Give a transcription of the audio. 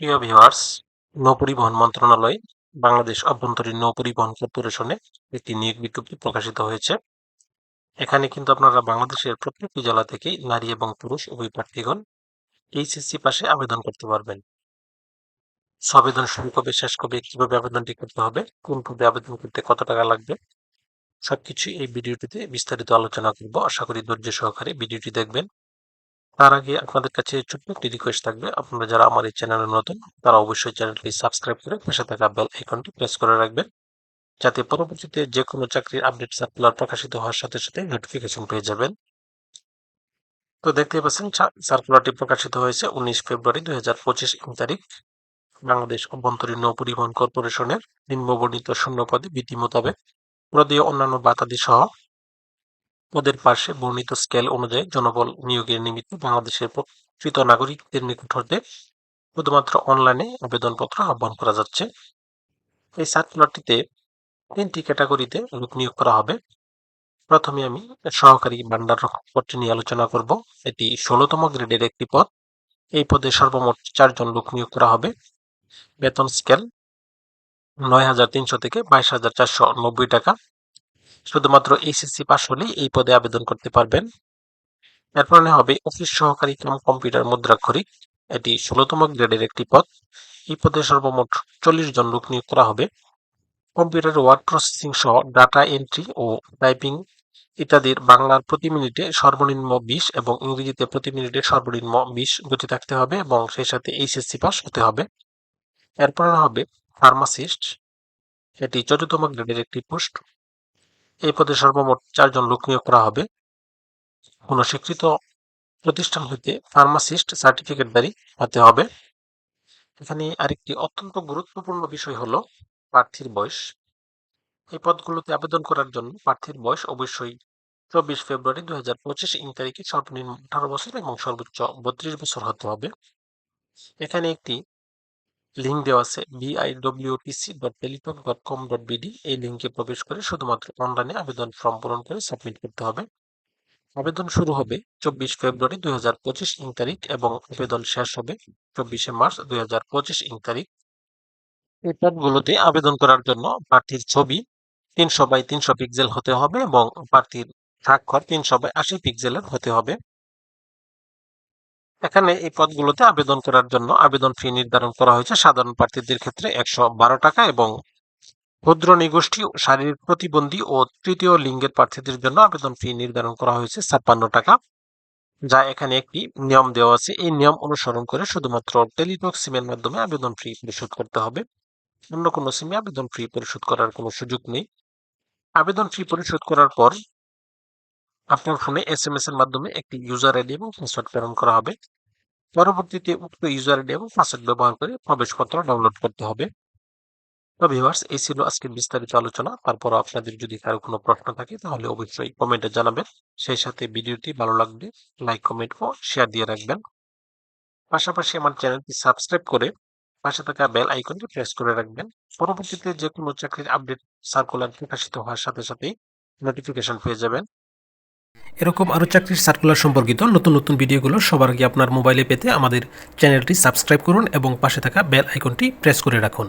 প্রিয় ভিউয়ার্স নৌপরিবহন মন্ত্রণালয়, বাংলাদেশ অভ্যন্তরীণ নৌপরিবহন কর্পোরেশনে একটি নিয়োগ বিজ্ঞপ্তি প্রকাশিত হয়েছে। এখানে কিন্তু আপনারা বাংলাদেশের প্রত্যেকটি জেলা থেকেই নারী এবং পুরুষ উভয় প্রার্থীগণ এইচএসসি পাশে আবেদন করতে পারবেন। আবেদন শুরু কবে শেষ কবে, কীভাবে আবেদনটি করতে হবে, কোন পদে আবেদন করতে কত টাকা লাগবে, সবকিছু এই ভিডিওটিতে বিস্তারিত আলোচনা করব। আশা করি ধৈর্য সহকারে ভিডিওটি দেখবেন। তার আগে আপনাদের কাছে ছোট্ট একটি রিকোয়েস্ট থাকবে। আপনারা যারা আমার এই চ্যানেলে নতুন, তারা অবশ্যই চ্যানেলটি সাবস্ক্রাইব করে পাশে থাকা বেল আইকনটি প্রেস করে রাখবেন। যাতে পরবর্তীতে যে কোনো চাকরির আপডেট সার্কুলার প্রকাশিত হওয়ার সাথে সাথে নোটিফিকেশন পেয়ে যাবেন। তো দেখতে পাচ্ছেন সার্কুলারটি প্রকাশিত হয়েছে উনিশ ফেব্রুয়ারি দুই হাজার পঁচিশ তারিখ। বাংলাদেশ অভ্যন্তরীণ নৌ পরিবহন কর্পোরেশনের নিম্নবর্ণিত শূন্য পদে বিধি মোতাবেক প্রদীয় অন্যান্য বাতাদি সহ পদের পার্শ্বে বর্ণিত স্কেল অনুযায়ী জনবল নিয়োগের নিমিত্ত বাংলাদেশের প্রকৃত নাগরিকদের নিকট হতে শুধুমাত্র অনলাইনে আবেদনপত্র আহ্বান করা যাচ্ছে। এই সার্কুলারটিতে তিনটি ক্যাটাগরিতে লোক নিয়োগ করা হবে। প্রথমে আমি সহকারী ভান্ডার পদটি নিয়ে আলোচনা করব। এটি ষোলোতম গ্রেডের একটি পদ। এই পদে সর্বমোট চারজন লোক নিয়োগ করা হবে। বেতন স্কেল নয় হাজার তিনশো থেকে বাইশ হাজার চারশো নব্বই টাকা। শুধুমাত্র এইচএসসি পাস হলেই এই পদে আবেদন করতে পারবেন। এরপরে হবে অফিস সহকারী কাম কম্পিউটার মুদ্রাক্ষরিক। এটি ষোলোতম গ্রেডের একটি পদ। এই পদে সর্বমোট চল্লিশ জন লোক নিয়োগ করা হবে। কম্পিউটার ওয়ার্ড প্রসেসিং সহ ডাটা এন্ট্রি ও টাইপিং ইত্যাদির বাংলার প্রতি মিনিটে সর্বনিম্ন বিশ এবং ইংরেজিতে প্রতি মিনিটে সর্বনিম্ন বিশ গতি থাকতে হবে এবং সেই সাথে এইচএসসি পাস হতে হবে। এরপর হবে ফার্মাসিস্ট। এটি চতুর্থম গ্রেডের একটি পোস্ট। এই পদে সর্বমোট চারজন লোক নিয়োগ করা হবে। কোনো স্বীকৃত প্রতিষ্ঠান হইতে ফার্মাসিস্ট সার্টিফিকেটধারী হতে হবে। এখানে আরেকটি অত্যন্ত গুরুত্বপূর্ণ বিষয় হলো প্রার্থীর বয়স। এই পদগুলোতে আবেদন করার জন্য প্রার্থীর বয়স অবশ্যই চব্বিশ ফেব্রুয়ারি দুই হাজার পঁচিশ ইং তারিখে সর্বনিম্ন আঠারো বছর এবং সর্বোচ্চ বত্রিশ বছর হতে হবে। এখানে একটি লিঙ্ক দেওয়া আছে BIWTC dot Teletalk dot com dot BD এই লিঙ্কে প্রবেশ করে শুধুমাত্র অনলাইনে আবেদন ফর্ম পূরণ করে সাবমিট করতে হবে। আবেদন শুরু হবে চব্বিশ ফেব্রুয়ারি দুই হাজার পঁচিশ ইং তারিখ এবং আবেদন শেষ হবে চব্বিশে মার্চ দুই হাজার পঁচিশ ইং তারিখ। এই পদগুলোতে আবেদন করার জন্য প্রার্থীর ছবি তিনশো বাই তিনশো পিক্সেল হতে হবে এবং প্রার্থীর স্বাক্ষর তিনশো বাই আশি পিক্সেলের হতে হবে। এখানে এই পদগুলোতে আবেদন করার জন্য আবেদন ফি নির্ধারণ করা হয়েছে। সাধারণ প্রার্থীদের ক্ষেত্রে একশো বারো টাকা এবং ক্ষুদ্র নিগোষ্ঠী, শারীরিক প্রতিবন্ধী ও তৃতীয় লিঙ্গের প্রার্থীদের জন্য আবেদন ফি নির্ধারণ করা হয়েছে ছাপ্পান্ন টাকা, যা এখানে একটি নিয়ম দেওয়া আছে। এই নিয়ম অনুসরণ করে শুধুমাত্র টেলিটক সিমের মাধ্যমে আবেদন ফি পরিশোধ করতে হবে। অন্য কোনো সিমে আবেদন ফি পরিশোধ করার কোনো সুযোগ নেই। আবেদন ফি পরিশোধ করার পর আপনার ফোনে এস এম এস এর মাধ্যমে একটি ইউজার আইডি এবং পাসওয়ার্ড প্রেরণ করা হবে। পরবর্তীতে উক্ত ইউজার আইডি এবং পাসওয়ার্ড ব্যবহার করে প্রবেশপত্র ডাউনলোড করতে হবে। তো ভিউয়ার্স এই ছিল আজকের বিস্তারিত আলোচনা। তারপর আপনাদের যদি কারও কোনো প্রশ্ন থাকে, তাহলে অবশ্যই কমেন্টে জানাবেন। সেই সাথে ভিডিওটি ভালো লাগলে লাইক কমেন্ট ও শেয়ার দিয়ে রাখবেন। পাশাপাশি আমার চ্যানেলটি সাবস্ক্রাইব করে পাশে থাকা বেল আইকনটি প্রেস করে রাখবেন। পরবর্তীতে যে কোনো চাকরির আপডেট সার্কুলার প্রকাশিত হওয়ার সাথে সাথেই নোটিফিকেশন পেয়ে যাবেন। এরকম আরও চাকরির সার্কুলার সম্পর্কিত নতুন নতুন ভিডিওগুলো সবার আগে আপনার মোবাইলে পেতে আমাদের চ্যানেলটি সাবস্ক্রাইব করুন এবং পাশে থাকা বেল আইকনটি প্রেস করে রাখুন।